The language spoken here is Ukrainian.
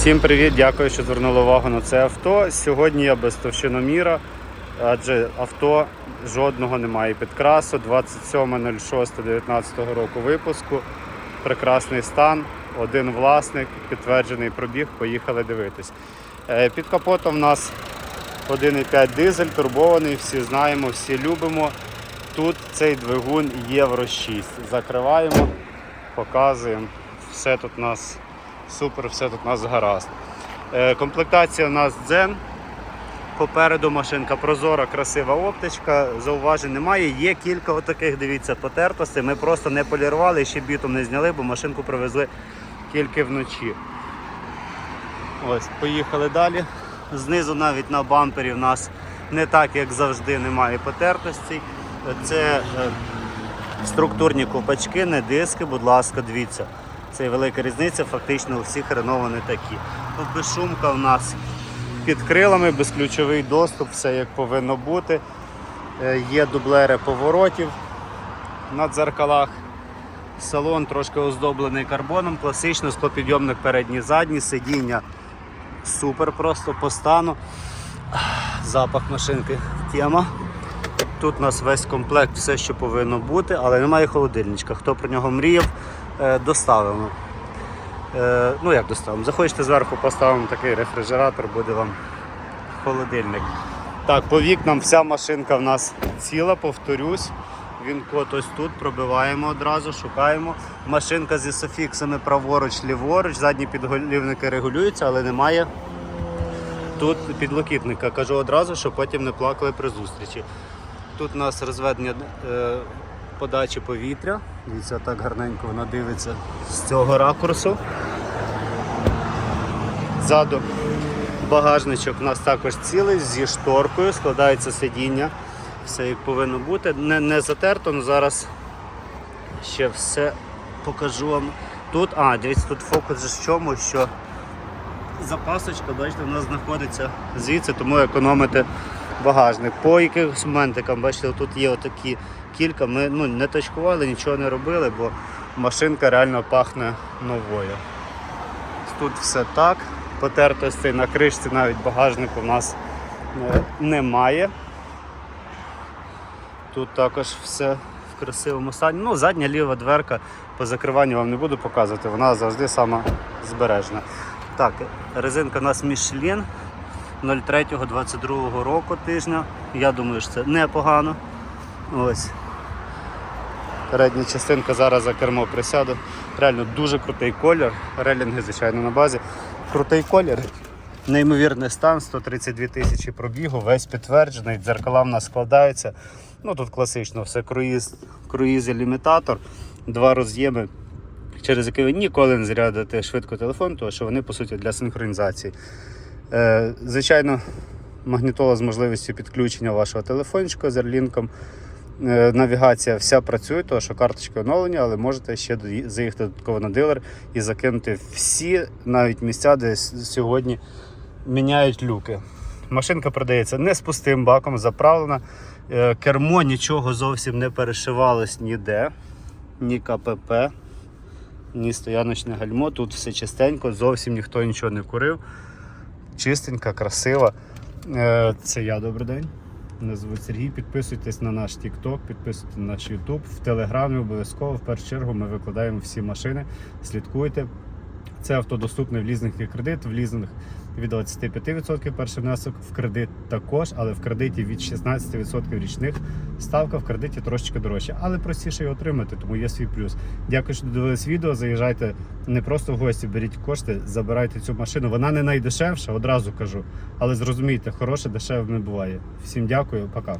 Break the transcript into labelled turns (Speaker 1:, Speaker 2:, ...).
Speaker 1: Всім привіт, дякую, що звернули увагу на це авто. Сьогодні я без товщиноміра, адже авто жодного немає підкрасу. 27.06.19 року випуску. Прекрасний стан, один власник, підтверджений пробіг. Поїхали дивитись. Е, Під капотом у нас 1,5 дизель, турбований, всі знаємо, всі любимо. Тут цей двигун Євро 6. Закриваємо, показуємо. Все тут у нас супер, все тут у нас гаразд. Е, Комплектація у нас дзен. Попереду машинка прозора, красива оптичка, зауважень немає. Є кілька отаких, дивіться, потертостей. Ми просто не полірували, ще бітом не зняли, бо машинку привезли тільки вночі. Ось, поїхали далі. Знизу навіть на бампері в нас не так, як завжди, немає потертостей. Це е, структурні ковпачки, не диски, будь ласка, дивіться. Це велика різниця, фактично у всіх вони такі. Тут безшумка у нас під крилами, безключовий доступ, все як повинно бути. Е, Є дублери поворотів на дзеркалах. Салон трошки оздоблений карбоном, класично, склопідйомник передній задній, сидіння супер просто по стану. Запах машинки тема. Тут у нас весь комплект, все, що повинно бути, але немає холодильничка. Хто про нього мріяв, доставимо. Е, Ну як доставимо? Захочете зверху поставимо такий рефрижератор, буде вам холодильник. Так, по вікнам вся машинка в нас ціла, повторюсь. Він код ось тут, пробиваємо одразу, шукаємо. Машинка зі софіксами праворуч, ліворуч, задні підголівники регулюються, але немає тут підлокітника. Кажу одразу, щоб потім не плакали при зустрічі. Тут у нас розведення е, подачі повітря. Дивіться, так гарненько воно дивиться з цього ракурсу. Ззаду багажничок у нас також цілий зі шторкою, складається сидіння. Все як повинно бути. Не, не затерто, але зараз ще все покажу вам. Тут, а, дивіться, тут фокус в чому, що запасочка, бачите, у нас знаходиться звідси, тому економити багажник. По якихось моментикам, бачите, тут є отакі кілька. Ми ну, не точкували, нічого не робили, бо машинка реально пахне новою. Тут все так. Потертостей на кришці навіть багажнику у нас е, немає. Тут також все в красивому стані. Ну, задня ліва дверка по закриванню вам не буду показувати, вона завжди сама збережена. Так, резинка у нас Michelin 03-22 року тижня. Я думаю, що це непогано. Ось. Передня частинка зараз за кермо присяду. Реально дуже крутий колір. Релінги, звичайно, на базі. Крутий колір. Неймовірний стан, 132 тисячі пробігу, весь підтверджений, дзеркала в нас складаються. Ну Тут класично, все круїз, круїз і лімітатор, два роз'єми, через які ви ніколи не зарядите швидко телефон, тому що вони по суті для синхронізації. Е, звичайно, магнітола з можливістю підключення вашого телефончика з Airlink. Е, Навігація вся працює, тому що карточки оновлені, але можете ще заїхати додатково на дилер і закинути всі навіть місця, де сьогодні міняють люки. Машинка продається не з пустим баком, заправлена. Е, Кермо нічого зовсім не перешивалось ніде, ні КПП, ні стояночне гальмо. Тут все чистенько, зовсім ніхто нічого не курив. Чистенька, красива. Е, Це я добрий день. Мене звуть Сергій. Підписуйтесь на наш TikTok, підписуйтесь на наш YouTube. В Телеграмі обов'язково. В першу чергу ми викладаємо всі машини. Слідкуйте. Це авто доступне в лізинг і кредит. В лізинг від 25% перший внесок, в кредит також, але в кредиті від 16% річних. Ставка в кредиті трошечки дорожча, але простіше його отримати, тому є свій плюс. Дякую, що дивились відео. Заїжджайте не просто в гості, беріть кошти, забирайте цю машину. Вона не найдешевша, одразу кажу. Але зрозумійте, хороше дешеве не буває. Всім дякую, пока.